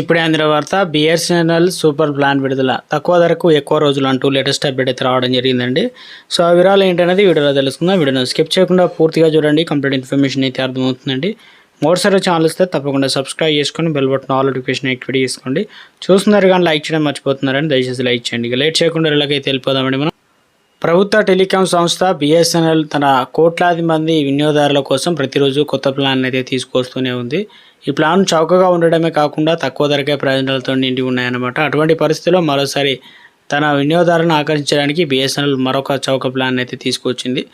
ఇప్పుడే అందిన వార్త బిఎస్ఎన్ఎల్ సూపర్ ప్లాన్ విడుదల. తక్కువ ధరకు ఎక్కువ రోజులు అంటూ లేటెస్ట్ అప్డేట్ అయితే రావడం జరిగిందండి. సో ఆ వివరాలు ఏంటనేది వీడియోలో తెలుసుకుందాం. వీడియోను స్కిప్ చేయకుండా పూర్తిగా చూడండి. కంప్లీట్ ఇన్ఫర్మేషన్ అయితే అర్థమవుతుందండి. మరోసారి ఛానల్ ఇస్తే తప్పకుండా సబ్స్క్రైబ్ చేసుకొని bell button all notification activate చేసుకోండి. చూస్తున్నారు కానీ లైక్ చేయడం మర్చిపోతున్నారని దయచేసి లైక్ చేయండి. ఇక లేట్ చేయకుండా ఇలాగైతే వెళ్ళిపోదామండి మనం. ప్రభుత్వ టెలికాం సంస్థ బిఎస్ఎన్ఎల్ తన కోట్లాది మంది వినియోగదారుల కోసం ప్రతిరోజు కొత్త ప్లాన్ అయితే తీసుకొస్తూనే ఉంది. ఈ ప్లాన్ చౌకగా ఉండడమే కాకుండా తక్కువ ధరకే ప్రయోజనాలతో నిండి ఉన్నాయన్నమాట. అటువంటి పరిస్థితిలో మరోసారి తన వినియోగదారులను ఆకర్షించడానికి బిఎస్ఎన్ఎల్ మరొక చౌక ప్లాన్ అయితే తీసుకొచ్చింది.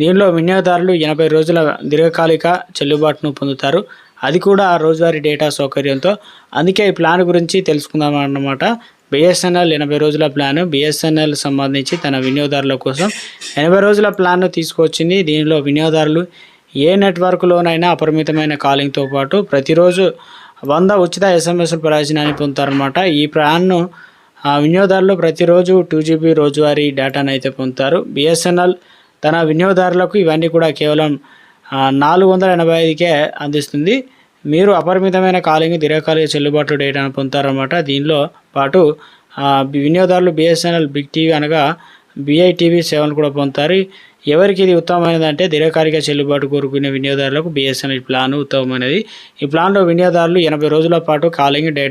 దీనిలో వినియోగదారులు ఎనభై రోజుల దీర్ఘకాలిక చెల్లుబాటును పొందుతారు. అది కూడా రోజువారీ డేటా సౌకర్యంతో. అందుకే ఈ ప్లాన్ గురించి తెలుసుకుందాం అన్నమాట బిఎస్ఎన్ఎల్ ఎనభై రోజుల ప్లాన్ బిఎస్ఎన్ఎల్ సంబంధించి తన వినియోగదారుల కోసం ఎనభై రోజుల ప్లాన్ను తీసుకొచ్చింది. దీనిలో వినియోగదారులు ఏ నెట్వర్క్లోనైనా అపరిమితమైన కాలింగ్తో పాటు ప్రతిరోజు వంద ఉచిత ఎస్ఎంఎస్ ప్రయోజనాన్ని పొందుతారనమాట ఈ ప్లాన్ను వినియోగదారులు ప్రతిరోజు టూ జీబీ రోజువారీ డేటాను అయితే పొందుతారు. బిఎస్ఎన్ఎల్ తన వినియోగదారులకు ఇవన్నీ కూడా కేవలం నాలుగు వందల ఎనభై ఐదుకే అందిస్తుంది. మీరు అపరిమితమైన కాలింగ్ దీర్ఘకాలిక చెల్లుబాటు డేటాను పొందుతారన్నమాట. దీనిలో పాటు వినియోగదారులు బిఎస్ఎన్ఎల్ బిగ్ టీవీ అనగా బిఐటీవీ సేవలు కూడా పొందుతారు. ఎవరికి ఇది ఉత్తమమైనదంటే దీర్ఘకాలిక చెల్లుబాటు కోరుకునే వినియోగదారులకు బిఎస్ఎన్ఎల్ ప్లాన్ ఉత్తమమైనది. ఈ ప్లాన్లో వినియోగదారులు ఎనభై రోజుల పాటు కాలింగ్ డేటా